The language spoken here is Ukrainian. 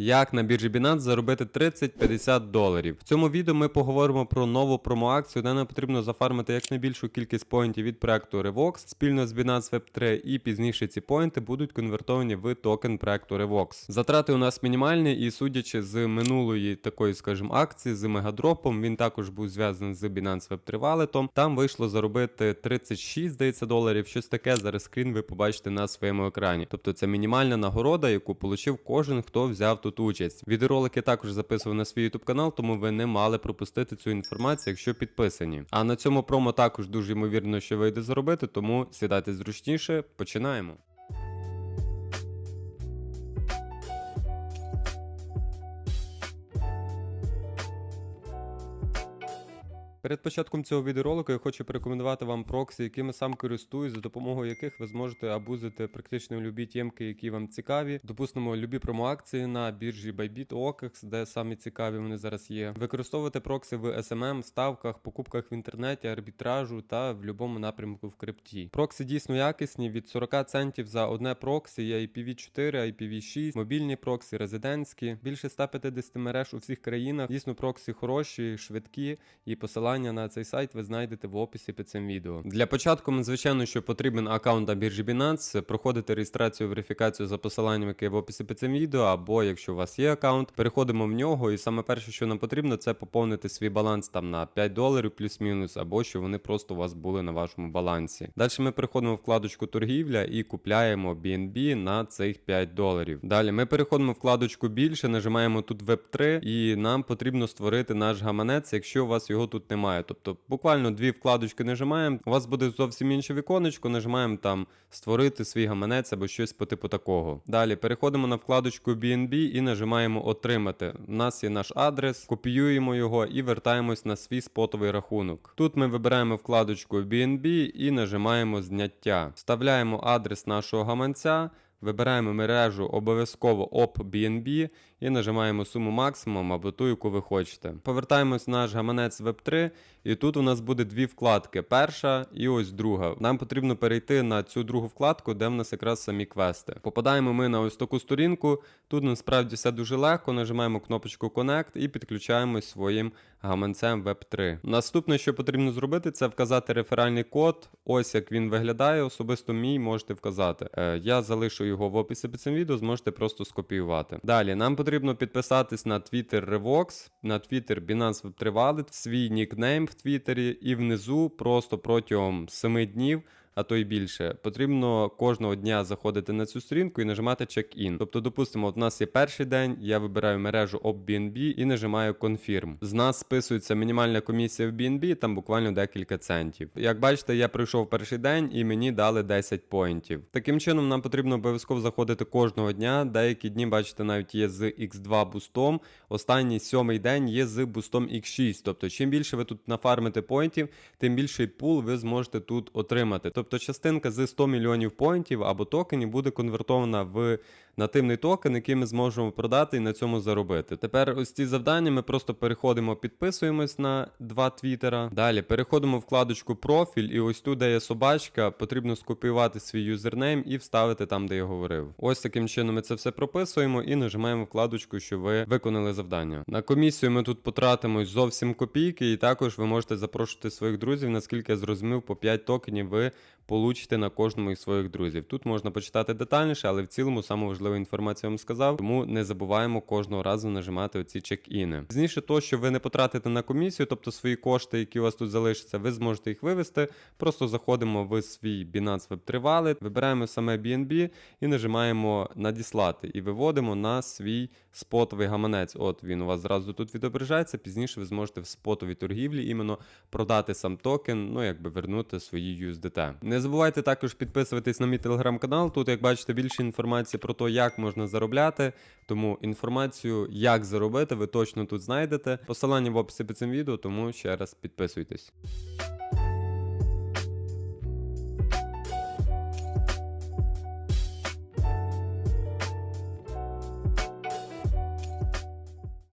Як на біржі Binance заробити 30-50 доларів. В цьому відео ми поговоримо про нову промоакцію, де нам потрібно зафармити якнайбільшу кількість поінтів від проекту Revox спільно з Binance Web 3, і пізніше ці поінти будуть конвертовані в токен проекту Revox. Затрати у нас мінімальні, і судячи з минулої такої, скажімо, акції з мегадропом, він також був зв'язаний з Binance Web 3 валетом. Там вийшло заробити 36, здається, доларів. Щось таке. Зараз скрін ви побачите на своєму екрані. Тобто це мінімальна нагорода, яку отримав кожен, хто взяв тут участь. Відеоролики також записував на свій YouTube канал, тому ви не мали пропустити цю інформацію, якщо підписані. А на цьому промо також дуже ймовірно, що вийде заробити, тому сідайте зручніше. Починаємо. Перед початком цього відеоролику я хочу порекомендувати вам проксі, якими сам користуюсь, за допомогою яких ви зможете абузити практично любі тємки, які вам цікаві. Допустимо, любі промоакції на біржі Bybit, OKEX, де самі цікаві вони зараз є. Використовувати проксі в SMM, ставках, покупках в інтернеті, арбітражу та в будь-якому напрямку в крипті. Проксі дійсно якісні від 40 центів за одне проксі, є IPv4, IPv6, мобільні проксі, резидентські, більше 150 мереж у всіх країнах. Дійсно, проксі хороші, швидкі і посилання на цей сайт ви знайдете в описі під цим відео. Для початку, звичайно, що потрібен аккаунт на біржі Binance, проходите реєстрацію, верифікацію за посиланням, яке в описі під цим відео, або якщо у вас є аккаунт, переходимо в нього, і саме перше, що нам потрібно, це поповнити свій баланс там на 5 доларів плюс-мінус, або що вони просто у вас були на вашому балансі. Далі ми переходимо в вкладочку торгівля і купляємо BNB на цих 5 доларів. Далі ми переходимо в вкладочку більше, нажимаємо тут Web3, і нам потрібно створити наш гаманець, якщо у вас його тут немає. Тобто буквально дві вкладочки нажимаємо, у вас буде зовсім інше віконечко, нажимаємо там створити свій гаманець або щось по типу такого. Далі переходимо на вкладочку BNB і нажимаємо отримати. У нас є наш адрес, копіюємо його і вертаємось на свій спотовий рахунок. Тут ми вибираємо вкладочку BNB і нажимаємо зняття. Вставляємо адрес нашого гаманця. Вибираємо мережу обов'язково OP-BNB і нажимаємо суму максимум або ту, яку ви хочете. Повертаємось в наш гаманець Web3, і тут у нас буде дві вкладки: перша і ось друга. Нам потрібно перейти на цю другу вкладку, де в нас якраз самі квести. Попадаємо ми на ось таку сторінку. Тут насправді все дуже легко. Нажимаємо кнопочку Connect і підключаємось своїм гаманцем Web3. Наступне, що потрібно зробити, це вказати реферальний код. Ось як він виглядає. Особисто мій можете вказати. Е, я залишу його в описі під цим відео, зможете просто скопіювати. Далі нам потрібно підписатись на Twitter Revox, на Twitter Binance Web 3 Wallet, свій нікнейм в Твіттері і внизу просто протягом 7 днів. А то й більше, потрібно кожного дня заходити на цю сторінку і нажимати check-in. Тобто, допустимо, от у нас є перший день, я вибираю мережу OpBNB і нажимаю Confirm. З нас списується мінімальна комісія в BNB, там буквально декілька центів. Як бачите, я пройшов перший день і мені дали 10 поінтів. Таким чином, нам потрібно обов'язково заходити кожного дня. Деякі дні, бачите, навіть є з X2 бустом. Останній сьомий день є з бустом X6. Тобто, чим більше ви тут нафармите поінтів, тим більший пул ви зможете тут отримати. Тобто частинка з 100 мільйонів поінтів або токенів буде конвертована в нативний токен, який ми зможемо продати і на цьому заробити. Тепер ось ці завдання ми просто переходимо, підписуємось на два твіттера. Далі переходимо в вкладочку профіль, і ось тут, де є собачка, потрібно скопіювати свій юзернейм і вставити там, де я говорив. Ось таким чином ми це все прописуємо і нажимаємо вкладочку, що ви виконали завдання. На комісію ми тут потратимо зовсім копійки, і також ви можете запрошувати своїх друзів, наскільки я зрозумів, по 5 токенів ви получите на кожному із своїх друзів. Тут можна почитати детальніше, але в цілому саму важливу інформацію вам сказав, тому не забуваємо кожного разу нажимати оці чек-іни. Пізніше то, що ви не потратите на комісію, тобто свої кошти, які у вас тут залишаться, ви зможете їх вивести. Просто заходимо в свій Binance Web 3 Wallet, вибираємо саме BNB і нажимаємо надіслати і виводимо на свій спотовий гаманець. От він у вас зразу тут відображається. Пізніше ви зможете в спотовій торгівлі іменно продати сам токен, ну якби вернути свої USDT. Не забувайте також підписуватись на мій телеграм-канал. Тут, як бачите, більше інформації про те, як можна заробляти. Тому інформацію, як заробити, ви точно тут знайдете. Посилання в описі під цим відео, тому ще раз підписуйтесь.